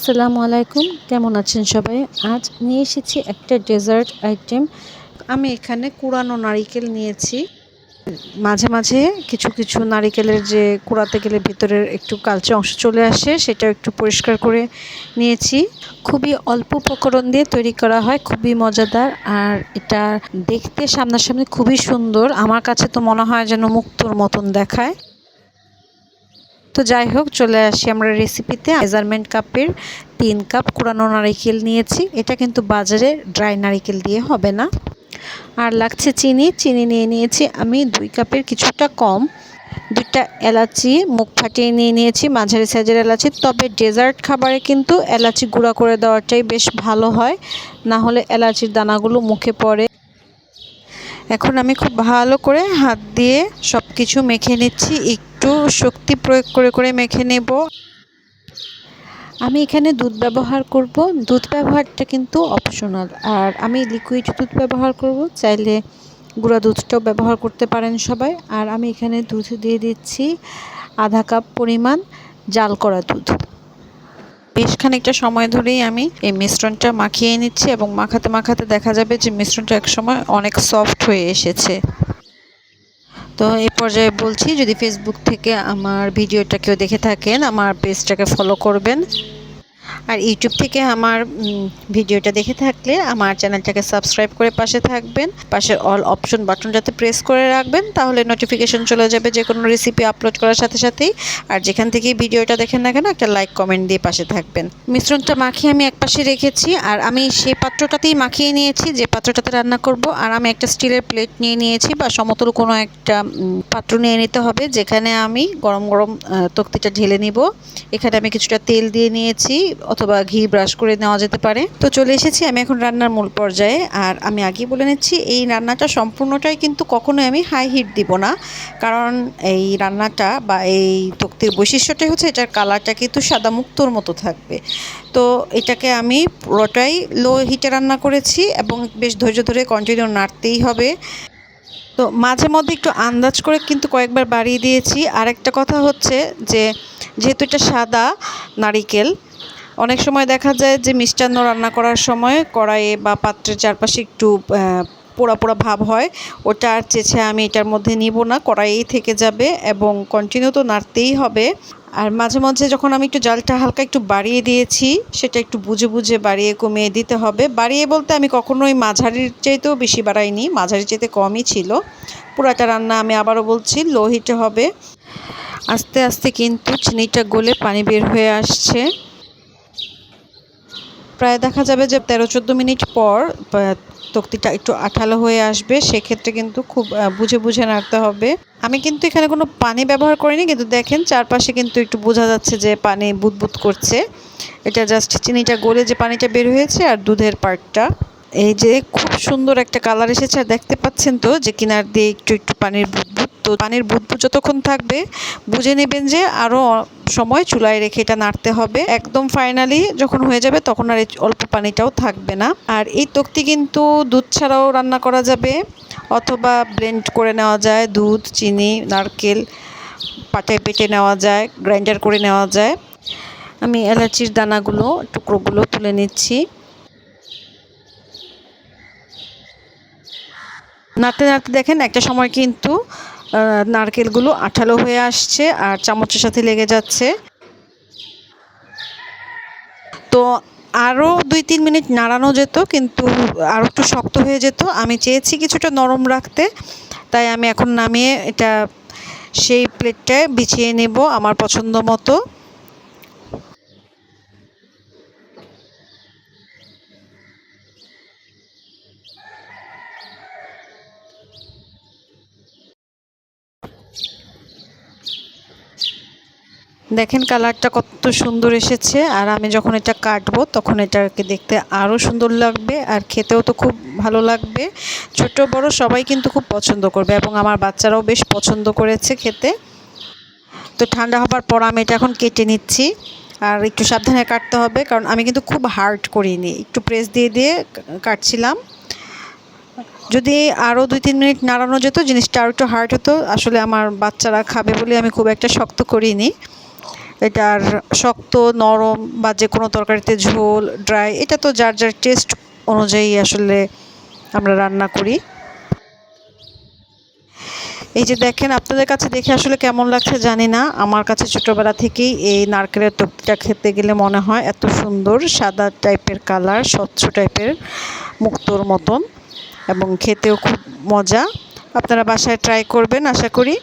আসসালামু আলাইকুম। কেমন আছেন সবাই? আজ নিয়ে এসেছি একটা ডেজার্ট আইটেম। আমি এখানে কুড়ানো নারিকেল নিয়েছি। মাঝে মাঝে কিছু কিছু নারিকেলের যে কুড়াতে গেলে ভিতরের একটু কালচে অংশ চলে আসে সেটা একটু পরিষ্কার করে নিয়েছি। খুবই অল্প উপকরণ দিয়ে তৈরি করা হয়, খুবই মজাদার। আর এটা দেখতে সামনাসামনি খুবই সুন্দর। আমার কাছে তো মনে হয় যেন মুক্তর মতন দেখায়। তো যাই হোক, চলে আসি আমরা রেসিপিতে মেজারমেন্ট কাপের তিন কাপ কুড়ানো নারিকেল নিয়েছি। এটা কিন্তু বাজারে ড্রাই নারিকেল দিয়ে হবে না। আর লাগছে চিনি। চিনি নিয়ে নিয়েছি আমি দুই কাপের কিছুটা কম। দুইটা এলাচি মুখ ফাটিয়ে নিয়ে নিয়েছি, মাঝারি সাইজের এলাচি। তবে ডেজার্ট খাবারে কিন্তু এলাচি গুঁড়া করে দেওয়াটাই বেশ ভালো হয়। না হলে এলাচির দানাগুলো মুখে পড়ে। এখন আমি খুব ভালো করে হাত দিয়ে সব কিছু মেখে নিচ্ছি। একটু শক্তি প্রয়োগ করে করে মেখে নেব। আমি এখানে দুধ ব্যবহার করব। দুধ ব্যবহারটা কিন্তু অপশনাল আর আমি লিকুইড দুধ ব্যবহার করব। চাইলে গুঁড়া দুধটাও ব্যবহার করতে পারেন সবাই। আর আমি এখানে দুধ দিয়ে দিচ্ছি আধা কাপ পরিমাণ জাল করা দুধ। বেশ খানিকটা সময় ধরেই আমি এই মিশ্রণটা মাখিয়ে নিচ্ছি এবং মাখাতে মাখাতে দেখা যাবে যে মিশ্রণটা একসময় অনেক সফট হয়ে এসেছে। তো এই পর্যায়ে বলছি, যদি ফেসবুক থেকে আমার ভিডিওটা কেউ দেখে থাকেন, আমার পেজটাকে ফলো করবেন। আর ইউটিউব থেকে আমার ভিডিওটা দেখে থাকলে আমার চ্যানেলটাকে সাবস্ক্রাইব করে পাশে থাকবেন। পাশে অল অপশন বাটনটাতে প্রেস করে রাখবেন, তাহলে নোটিফিকেশন চলে যাবে যে কোনো রেসিপি আপলোড করার সাথে সাথেই। আর যেখান থেকেই ভিডিওটা দেখেন না কেন, একটা লাইক কমেন্ট দিয়ে পাশে থাকবেন। মিশ্রণটা মাখিয়ে আমি এক পাশে রেখেছি, আর আমি সেই পাত্রটাতেই মাখিয়ে নিয়েছি, যে পাত্রটাতে রান্না করব, আর আমি একটা স্টিলের প্লেট নিয়ে নিয়েছি, বা সমতল কোনো একটা পাত্র নিয়ে নিতে হবে, যেখানে আমি গরম গরম তক্তিটা ঢেলে নিব। এখানে আমি কিছুটা তেল দিয়ে নিয়েছি অথবা ঘি ব্রাশ করে নেওয়া যেতে পারে। তো চলে এসেছি আমি এখন রান্নার মূল পর্যায়ে। আর আমি আগেই বলে নিচ্ছি, এই রান্নাটা সম্পূর্ণটাই কিন্তু কখনোই আমি হাই হিট দিব না। কারণ এই রান্নাটা বা এই তক্তির বৈশিষ্ট্যটাই হচ্ছে এটার কালারটা কিন্তু সাদা মুক্তোর মতো থাকবে। তো এটাকে আমি পুরোটাই লো হিটে রান্না করেছি এবং বেশ ধৈর্য ধরে কন্টিনিউ নাড়তেই হবে। তো মাঝে মধ্যে একটু আন্দাজ করে কিন্তু কয়েকবার বাড়িয়ে দিয়েছি। আর একটা কথা হচ্ছে যে, যেহেতু এটা সাদা নারিকেল অনেক সময় দেখা যায় যে মিষ্টান্ন রান্না করার সময় কড়াইয়ে বা পাত্রের চারপাশে একটু পোড়া পোড়া ভাব হয়। ওটা আর চেছে আমি এটার মধ্যে নিব না, কড়াইয়েই থেকে যাবে এবং কন্টিনিউ তো নাড়তেই হবে। আর মাঝে মাঝে যখন আমি একটু জালটা হালকা একটু বাড়িয়ে দিয়েছি, সেটা একটু বুঝে বুঝে বাড়িয়ে কমিয়ে দিতে হবে। বাড়িয়ে বলতে আমি কখনোই মাঝারির চাইতেও বেশি বাড়াইনি, মাঝারির চাইতে কমই ছিল। পুরাটা রান্না আমি আবারও বলছি লো হিটে হবে। আস্তে আস্তে কিন্তু চিনিটা গলে পানি বের হয়ে আসছে। প্রায় দেখা যাবে যে তেরো চোদ্দ মিনিট পর তক্তিটা একটু আঠালো হয়ে আসবে, সেক্ষেত্রে কিন্তু খুব বুঝে বুঝে নাড়তে হবে। আমি কিন্তু এখানে কোনো পানি ব্যবহার করিনি, কিন্তু দেখেন চারপাশে কিন্তু একটু বোঝা যাচ্ছে যে পানি বুদবুদ করছে। এটা জাস্ট চিনিটা গলে যে পানিটা বের হয়েছে আর দুধের পার্টটা। এই যে খুব সুন্দর একটা কালার এসেছে, আর দেখতে পাচ্ছেন তো যে কিনার দিয়ে একটু একটু পানির তো পানির বুদবুদ যতক্ষণ থাকবে, বুঝে নেবেন যে আরও সময় চুলায় রেখে এটা নাড়তে হবে। একদম ফাইনালি যখন হয়ে যাবে তখন আর অল্প পানিটাও থাকবে না। আর এই তক্তি কিন্তু দুধ ছাড়াও রান্না করা যাবে, অথবা ব্লেন্ড করে নেওয়া যায়, দুধ, চিনি, নারকেল পাটায় পেটে নেওয়া যায় গ্রাইন্ডার করে নেওয়া যায়। আমি এলাচির দানাগুলো, টুকরোগুলো তুলে নিচ্ছি। নাড়তে নাড়তে দেখেন একটা সময় কিন্তু নারকেলগুলো আঠালো হয়ে আসছে আর চামচের সাথে লেগে যাচ্ছে। তো আরও দুই তিন মিনিট নাড়ানো যেত, কিন্তু আরও একটু শক্ত হয়ে যেত। আমি চেয়েছি কিছুটা নরম রাখতে, তাই আমি এখন নামিয়ে এটা সেই প্লেটটায় বিছিয়ে নেব আমার পছন্দ মতো। দেখেন কালারটা কত সুন্দর এসেছে, আর আমি যখন এটা কাটবো তখন এটাকে দেখতে আরও সুন্দর লাগবে, আর খেতেও তো খুব ভালো লাগবে। ছোট বড় সবাই কিন্তু খুব পছন্দ করবে এবং আমার বাচ্চারাও বেশ পছন্দ করেছে খেতে। তো ঠান্ডা হবার পর আমি এটা এখন কেটে নিচ্ছি, আর একটু সাবধানে কাটতে হবে, কারণ আমি কিন্তু খুব হার্ড করিনি। একটু প্রেস দিয়ে দিয়ে কাটছিলাম। যদি আরও দুই তিন মিনিট নাড়ানো যেত, জিনিসটা আরও একটু হার্ড হতো। আসলে আমার বাচ্চারা খাবে বলে আমি খুব একটা শক্ত করিনি। এটার শক্ত, নরম বা যে কোনো তরকারিতে ঝোল ড্রাই এটা তো যার যার টেস্ট অনুযায়ী আসলে আমরা রান্না করি। এই যে দেখেন, আপনাদের কাছে দেখে আসলে কেমন লাগছে জানি না। আমার কাছে ছোটোবেলা থেকেই এই নারকেলের তক্তিটা খেতে গেলে মনে হয় এত সুন্দর, সাদা টাইপের কালার স্বচ্ছ টাইপের মুক্তোর মতন এবং খেতেও খুব মজা। আপনারা বাসায় ট্রাই করবেন, আশা করি।